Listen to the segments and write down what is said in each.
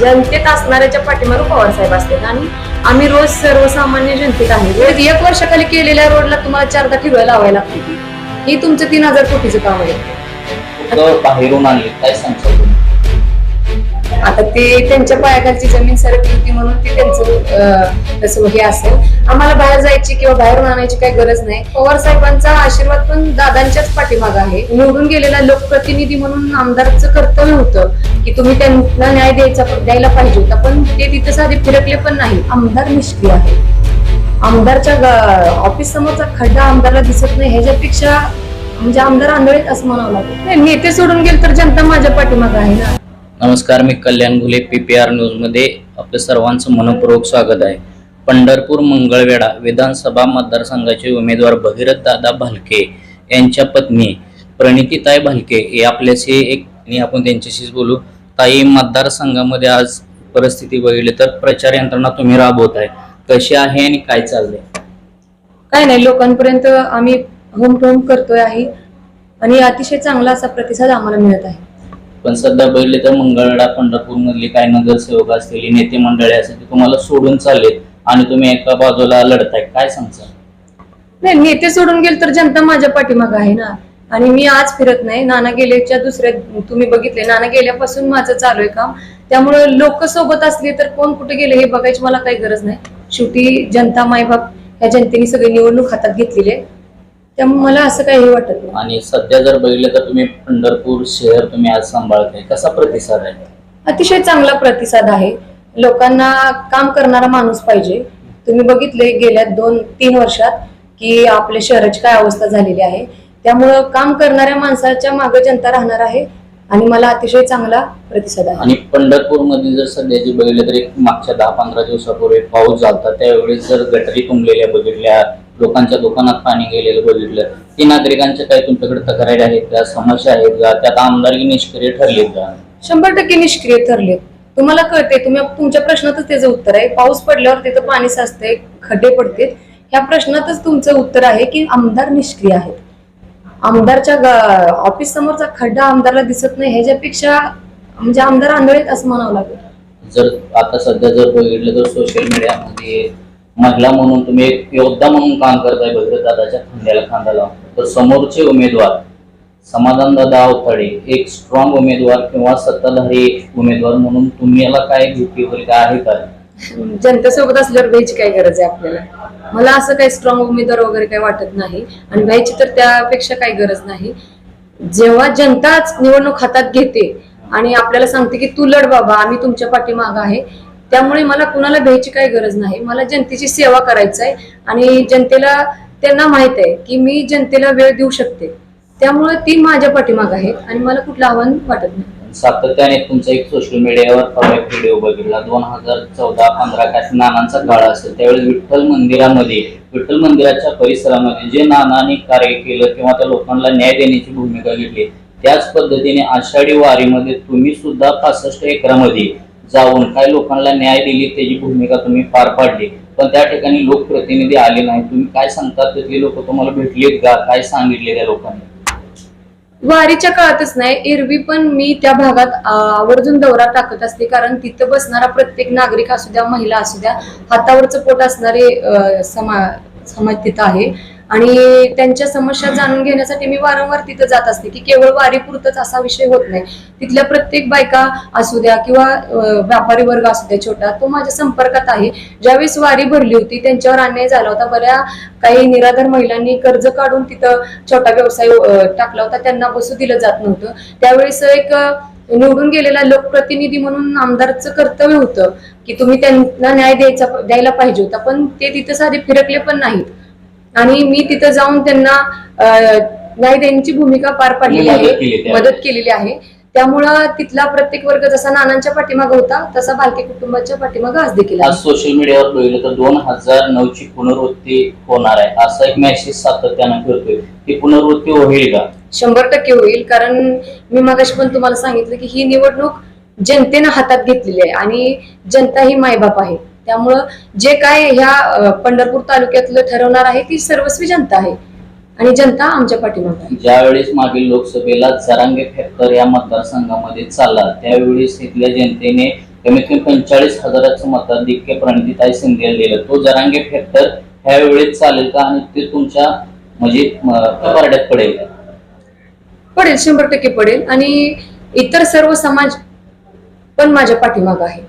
जनतेत असणाऱ्याच्या पाठीमागे पवार साहेब असतात. आणि आम्ही रोज सर्वसामान्य जनतेत आहे. रोज एक वर्षाखाली केलेल्या रोडला तुम्हाला चारदा ठिगळ लावायला लागते ही तुमचं तीन हजार कोटीचं काम आहे. बाहेरून आणले काय सांगतो आता ते त्यांच्या पायाखालची जमीन सरकली होती म्हणून ते त्यांचं तसं हे असेल. आम्हाला बाहेर जायची किंवा बाहेरून आणायची काही गरज नाही. पवार साहेबांचा आशीर्वाद पण दादांच्याच पाठीमाग आहे. निवडून गेलेला लोकप्रतिनिधी म्हणून आमदारचं कर्तव्य होतं की तुम्ही त्यांना न्याय द्यायचा द्यायला पाहिजे होता. पण ते तिथं साधे फिरकले पण नाही. आमदार निष्क्रिय आहे. आमदारच्या ऑफिस समोरचा खड्डा आमदारला दिसत नाही. ह्याच्यापेक्षा म्हणजे आमदार आंधळीत असं म्हणावं लागेल. नेते सोडून गेले तर जनता माझ्या पाठीमाग आहे ना. नमस्कार मी Kalyan Ghule P P R न्यूजमध्ये आपलं सर्वांचं मनपूर्वक स्वागत आहे. पंढरपूर मंगळवेढा विधानसभा मतदारसंघाचे उमेदवार भगीरथ दादा भालके यांच्या पत्नी प्रणितीताई भालके हे आपल्याशी एक आपण त्यांच्याशीच बोलू. ताई मतदारसंघामध्ये आज परिस्थिती बघितली तर प्रचार यंत्रणा तुम्ही राबवत आहे. कशी आहे आणि काय चाललंय? काय नाही लोकांपर्यंत आम्ही होम टू होम करतोय आहे. आणि अतिशय चांगला असा प्रतिसाद आम्हाला मिळत आहे. पण सध्या बघितले तर मंगळवेढा पंढरपूर मधली काही नगरसेवक असतील नेते मंडळी असतील तुम्हाला सोडून चाललेत आणि तुम्ही एका बाजूला लढताय. काय सांगता नाही नेते सोडून गेले तर जनता माझ्या पाठीमाग आहे ना. आणि मी आज फिरत नाही. नाना गेल्याच्या दुसऱ्या तुम्ही बघितले नाना गेल्यापासून माझं चालू आहे काम. त्यामुळे लोक सोबत असले तर कोण कुठे गेले हे बघायची मला काही गरज नाही. शेवटी जनता मायबाप ह्या जनतेने सगळी निवडणूक हातात घेतलेली आहे. त्यामुळे मला असं काही हे वाटत नाही. आणि सध्या जर बघितलं तर तुम्ही पंढरपूर शहर तुम्ही आज सांभाळताय. कसा प्रतिसाद आहे? अतिशय चांगला प्रतिसाद आहे. लोकांना काम करणारा माणूस पाहिजे. तुम्ही बघितले गेल्या दोन तीन वर्षात की आपल्या शहराची काय अवस्था झालेली आहे. त्यामुळं काम करणाऱ्या माणसाच्या मागे जनता राहणार आहे आणि मला अतिशय चांगला प्रतिसाद आहे. आणि पंढरपूरमध्ये जर सध्याची बघितलं तर एक मागच्या दहा पंधरा दिवसापूर्वी पाऊस झाला त्यावेळेस जर गटरी तुंबलेल्या बघितल्या लोकांच्या दुकानात पाणी गेलेलं बघितलं. ती नागरिकांच्या काही तुमच्याकडे तक्रारी आहेत का? समस्या आहेत का? त्यात आमदारकी निष्क्रिय ठरलीत का? शंभर टक्के निष्क्रिय ठरले तुम्हाला कळते तुम्ही तुमच्या प्रश्नातच त्याचं उत्तर आहे. पाऊस पडल्यावर तिथं पाणी साचते खड्डे पडते ह्या प्रश्नातच तुमचं उत्तर आहे की आमदार निष्क्रिय आहेत. आमदारच्या ऑफिस समोरचा खड्डा आमदारला दिसत नाही ह्याच्यापेक्षा म्हणजे आमदार आंधळीत असं म्हणावं लागेल. जर आता सध्या जर बघितलं तर सोशल मीडियामध्ये महिला म्हणून तुम्ही एक योद्धा म्हणून काम करताय भगीरथ दादाच्या खांद्याला खांदा लावून तर समोरचे उमेदवार समाधान दादा अवताडे एक स्ट्रॉंग उमेदवार किंवा सत्ताधारी उमेदवार म्हणून तुम्हाला काय भीती वगैरे काय आहे का? जनतेसोबत असल्यावर व्हायची काय गरज आहे आपल्याला? मला असं काही स्ट्रॉंग उमेदवार वगैरे काही वाटत नाही. आणि व्हायची तर त्यापेक्षा काही गरज नाही. जेव्हा जनताच निवडणूक हातात घेते आणि आपल्याला सांगते की तू लढ बाबा आम्ही तुमच्या पाठीमाग आहे. त्यामुळे मला कुणाला भ्यायची काही गरज नाही. मला जनतेची सेवा करायचं आहे आणि जनतेला त्यांना माहीत आहे की मी जनतेला वेळ देऊ शकते. त्यामुळे ती माझ्या पाठीमाग आहेत आणि मला कुठलं आव्हान वाटत नाही. सातत्याने तुमचा एक सोशल मीडियावर एक व्हिडिओ बघितला. दोन हजार चौदा पंधरा काय नानांचा काळ असेल. त्यावेळेस विठ्ठल मंदिरामध्ये विठ्ठल मंदिराच्या परिसरामध्ये जे नानांनी कार्य केलं किंवा त्या लोकांना न्याय देण्याची भूमिका घेतली त्याच पद्धतीने आषाढी वारीमध्ये तुम्ही सुद्धा पासष्ट एकरामध्ये जाऊन काही लोकांना न्याय दिली त्याची भूमिका तुम्ही पार पाडली. पण त्या ठिकाणी लोकप्रतिनिधी आले नाही तुम्ही काय सांगतात? तिथले लोक तुम्हाला भेटलेत का? काय सांगितले त्या लोकांनी? वारीच्या काळातच नाही. एरवी पण मी त्या भागात आवर्जून दौरा टाकत असते. कारण तिथं बसणारा प्रत्येक नागरिक असू द्या महिला असू द्या हातावरचं पोट असणारे समा समाज तिथं आहे. आणि त्यांच्या समस्या जाणून घेण्यासाठी मी वारंवार तिथं जात असते की केवळ वारीपुरतच असा विषय होत नाही. तिथल्या प्रत्येक बायका असू द्या किंवा व्यापारी वर्ग असू द्या छोटा तो माझ्या संपर्कात आहे. ज्यावेळेस वारी भरली होती त्यांच्यावर अन्याय झाला होता. बऱ्या काही निराधार महिलांनी कर्ज काढून तिथं छोटा व्यवसाय टाकला होता. त्यांना बसू दिलं जात नव्हतं. त्यावेळेस एक निवडून गेलेला लोकप्रतिनिधी म्हणून आमदारचं कर्तव्य होतं की तुम्ही त्यांना न्याय द्यायचा द्यायला पाहिजे होता. पण ते तिथं साधे फिरकले पण नाहीत. आणि मी तिथं जाऊन त्यांना न्याय देण्याची भूमिका पार पाडलेली आहे. मदत केलेली आहे. त्यामुळं तिथला प्रत्येक वर्ग जसा नानांच्या पाठीमाग होता तसा बालके कुटुंबाच्या पाठीमाग आज देखील आज सोशल मीडियावर बघितलं तर दोन हजार नऊ ची पुनर्वृत्ती होणार आहे. असा एक मेसेज सातत्यानं फिरतोय ती पुनर्वृत्ती होईल का? शंभर टक्के होईल. कारण मी मागाशी पण तुम्हाला सांगितलं की ही निवडणूक जनतेनं हातात घेतलेली आहे आणि जनता ही मायबाप आहे. त्यामुळं जे काय ह्या पंढरपूर तालुक्यातलं ठरवणार आहे ती सर्वस्वी जनता आहे. आणि जनता आमच्या पाठीमागे आहे. ज्यावेळेस मागील लोकसभेला जरांगे फॅक्टर या मतदारसंघामध्ये चालला त्यावेळेस इथल्या जनतेने कमीत कमी पंचेचाळीस हजाराचं मताधिक्य प्रणितीताई शिंदेला दिलं. तो जरांगे फॅक्टर ह्या वेळेस चालेल का? आणि ते तुमच्या म्हणजे पडेल. का? पडेल शंभर टक्के पडेल. आणि इतर सर्व समाज पण माझ्या पाठीमाग आहे.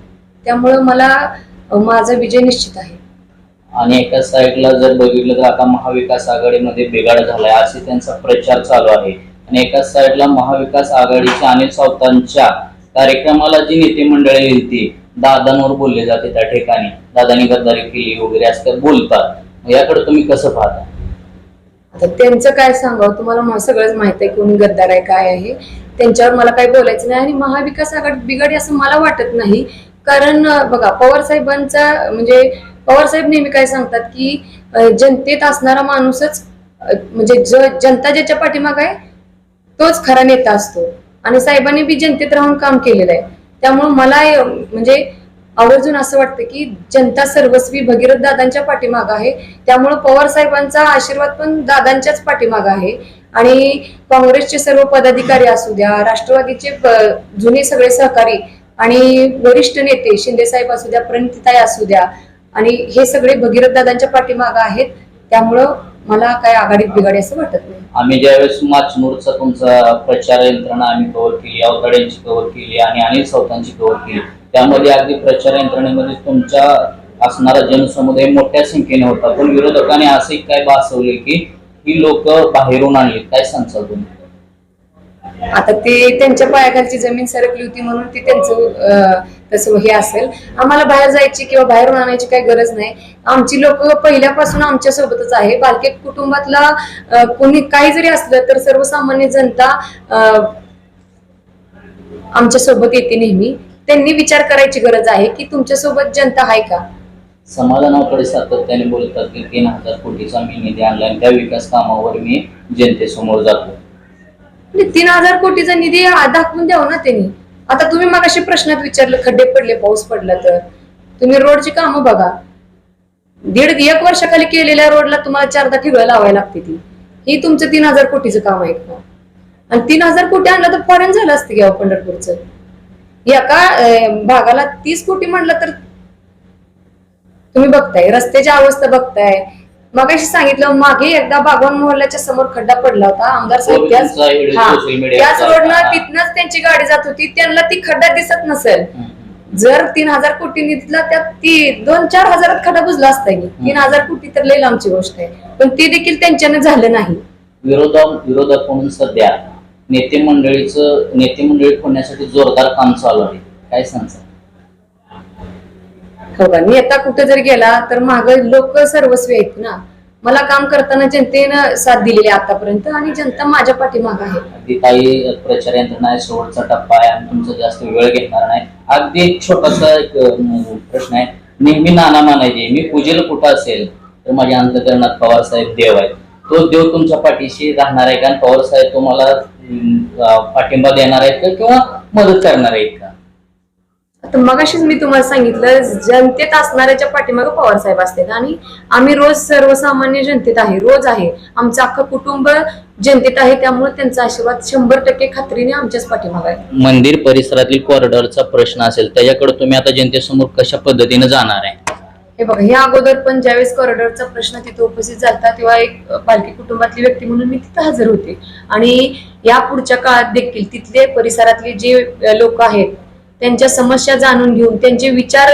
त्यामुळं मला माझा विजय निश्चित आहे. आणि एका साईडला जर बघितलं तर आता महाविकास आघाडीमध्ये बिघाड झालाय असे त्यांचा प्रचार चालू आहे. आणि एका साईडला महाविकास आघाडीच्या अनिल सावतांच्या कार्यक्रमाला जी नेते मंडळी येईल दादांवर बोलले जाते त्या ठिकाणी. दादानी गद्दारी केली वगैरे असं बोलतात. याकडे तुम्ही कसं पाहता? आता त्यांचं काय सांगावं? तुम्हाला सगळंच माहीत आहे कोणी गद्दार आहे काय आहे. त्यांच्यावर मला काही बोलायचं नाही आणि महाविकास आघाडी बिघाडी असं मला वाटत नाही. कारण बघा पवार साहेबांचा म्हणजे पवार साहेब नेहमी काय सांगतात की जनतेत असणारा माणूसच म्हणजे ज- जनता ज्याच्या पाठीमाग आहे तोच खरा नेता असतो. आणि साहेबांनी बी जनतेत राहून काम केलेलं आहे. त्यामुळे मला म्हणजे आवर्जून असं वाटतं की जनता सर्वस्वी भगीरथ दादांच्या पाठीमाग आहे. त्यामुळे पवार साहेबांचा आशीर्वाद पण दादांच्याच पाठीमाग आहे. आणि काँग्रेसचे सर्व पदाधिकारी असू द्या राष्ट्रवादीचे जुने सगळे सहकारी आणि वरिष्ठ नेते शिंदे साहेब असू द्या प्रणिताई असू द्या आणि हे सगळे भगीरथ दादांच्या पाठीमाग आहेत. त्यामुळं मला काय आघाडीत बिघाडी असं वाटत नाही. आम्ही ज्यावेळेस माचनूरचा तुमचा प्रचार यंत्रणा आम्ही कव्हर केली अवताड्यांची कव्हर केली आणि अनिल सावतांची कव्हर केली त्यामध्ये अगदी प्रचार यंत्रणेमध्ये तुमच्या असणारा जनसमुदाय मोठ्या संख्येने होता. पण विरोधकांनी असे काय भासवले की ही लोक बाहेरून आणली काय सांगता तुम्ही? आता ते त्यांच्या पायाखालची जमीन सरकली होती म्हणून ते त्यांचं तसं हे असेल. आम्हाला बाहेर जायची किंवा बाहेरून आणायची काही गरज नाही. आमची लोक पहिल्यापासून आमच्या सोबतच आहे. बालकेत कुटुंबातला कोणी काही जरी असलं तर सर्वसामान्य जनता आमच्यासोबत येते नेहमी. त्यांनी विचार करायची गरज आहे की तुमच्यासोबत जनता आहे का? समाधानाकडे सातत्याने बोलतात की तीन हजार कोटीचा मी निधी आणला आणि त्या विकास कामावर मी जनतेसमोर जातो. म्हणजे तीन हजार कोटीचा निधी दाखवून द्याव ना त्यांनी. आता तुम्ही मग प्रश्नात विचारलं खड्डे पडले पाऊस पडला तर. तुम्ही रोडची कामं बघा. दीड एक वर्षाखाली केलेल्या रोडला तुम्हाला चारदा ठिगळं लावायला लागते ती. ही तुमचं तीन हजार कोटीचं काम आहे का आणि तीन हजार कोटी आणलं तर फॉरेन झालं असतं घ्यावं पंढरपूरचं. एका भागाला तीस कोटी म्हणलं तर तुम्ही बघताय रस्त्याची अवस्था बघताय. मगाशी सांगितलं मागे एकदा बागवान मोहल्ल्याच्या समोर खड्डा पडला होता आमदार साहेब त्याच हा, हा. तिथनच त्यांची गाडी जात होती त्यांना ती खड्डा दिसत नसेल. जर तीन हजार कोटी निधीला त्यात ती दोन चार हजारात खड्डा बुजला असता तीन हजार कोटी तर लई लांबची गोष्ट आहे. पण ते देखील त्यांच्यानं झालं नाही. विरोधा विरोधक म्हणून सध्या नेते मंडळीचं नेते मंडळी खोडण्यासाठी जोरदार काम चालू आहे. काय सांगता? का नेता कुठे जर गेला तर माग लोक सर्वस्वी आहेत ना. मला काम करताना जनतेनं साथ दिलेली आहे आतापर्यंत आणि जनता माझ्या पाठीमाग आहे. अगदी काही प्रचार यंत्रणा आहे शेवटचा टप्पा आहे तुमचा जास्त वेळ घेणार नाही. अगदी एक छोटासा एक अं, प्रश्न आहे. नेहमी नाना मानायचे मी पूजेला कुठं असेल तर माझ्या अंतकरणात पवार साहेब देव आहेत. तो देव तुमच्या पाठीशी राहणार आहे का? आणि पवार साहेब तुम्हाला पाठिंबा देणार आहेत का किंवा मदत करणार आहेत का? आता मगाशीच मी तुम्हाला सांगितलं जनतेत असणाऱ्याच्या पाठीमागे पवार साहेब असतात आणि आम्ही रोज सर्वसामान्य जनतेत आहे रोज आहे. आमचं अख्खं कुटुंब जनतेत आहे त्यामुळे त्यांचा आशीर्वाद शंभर टक्के खात्रीने आमच्याच पाठीमागे आहे. मंदिर परिसरातील कॉरिडॉरचा प्रश्न असेल त्याच्याकडे तुम्ही आता जनतेसमोर कशा पद्धतीने जाणार आहे? हे बघा ह्या अगोदर पण ज्यावेळेस कॉरिडॉरचा प्रश्न तिथे उपस्थित झाला तेव्हा एक पालखी कुटुंबातली व्यक्ती म्हणून मी तिथे हजर होते. आणि या पुढच्या काळात देखील तिथले परिसरातले जे लोक आहेत त्यांच्या समस्या जाणून घेऊन त्यांचे विचार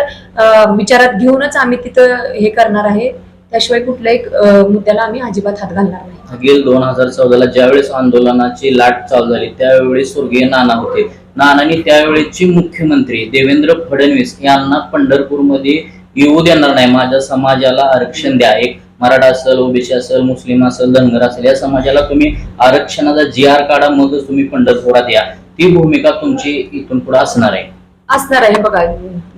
विचारात घेऊनच आम्ही तिथं हे करणार आहे. त्याशिवाय कुठल्याही मुद्द्याला आम्ही अजिबात हात घालणार नाही. मागील दोन हजार चौदाला ज्यावेळेस आंदोलनाची लाट चालू झाली त्यावेळी स्वर्गीय नाना होते. नानांनी त्यावेळेचे मुख्यमंत्री देवेंद्र फडणवीस यांना पंढरपूरमध्ये येऊ देणार नाही. माझ्या समाजाला आरक्षण द्या. एक मराठा असेल ओबीसी असेल मुस्लिम असेल धनगर असेल या समाजाला तुम्ही आरक्षणाचा जी आर काढा मगच तुम्ही पंढरपुरात या. ती भूमिका तुमची इथून पुढे असणार आहे. असणार आहे बघा.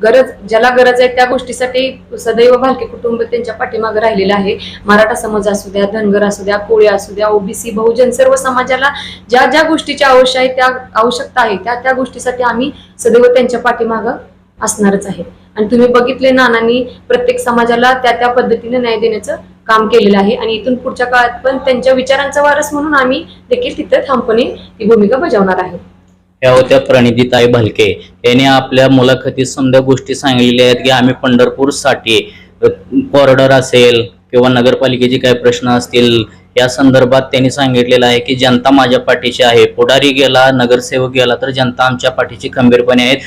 गरज ज्याला गरज आहे त्या गोष्टीसाठी सदैव भालके कुटुंब त्यांच्या पाठीमागे राहिलेलं आहे. मराठा समाज असू द्या धनगर असू द्या कोळी असू द्या ओबीसी बहुजन सर्व समाजाला ज्या ज्या गोष्टीची आवश्यक आहे त्या आवश्यकता आहे त्या त्या गोष्टीसाठी आम्ही सदैव त्यांच्या पाठीमागं असणारच आहे. आणि तुम्ही बघितले नानांनी प्रत्येक समाजाला त्या त्या पद्धतीने न्याय देण्याचं काम केलेलं आहे. आणि इथून पुढच्या काळात पण त्यांच्या विचारांचा वारस म्हणून आम्ही देखील तिथं ठामपणे ही भूमिका बजावणार आहे. या होत्या प्रणितीताई भालके. यांनी आपल्या मुलाखतीत समजा गोष्टी सांगितलेल्या आहेत की आम्ही पंढरपूरसाठी कॉरिडॉर असेल किंवा नगरपालिकेचे काही प्रश्न असतील या संदर्भात त्यांनी सांगितलेलं आहे की जनता माझ्या पाठीशी आहे. पुढारी गेला नगरसेवक गेला तर जनता आमच्या पाठीशी खंबीरपणे आहेत.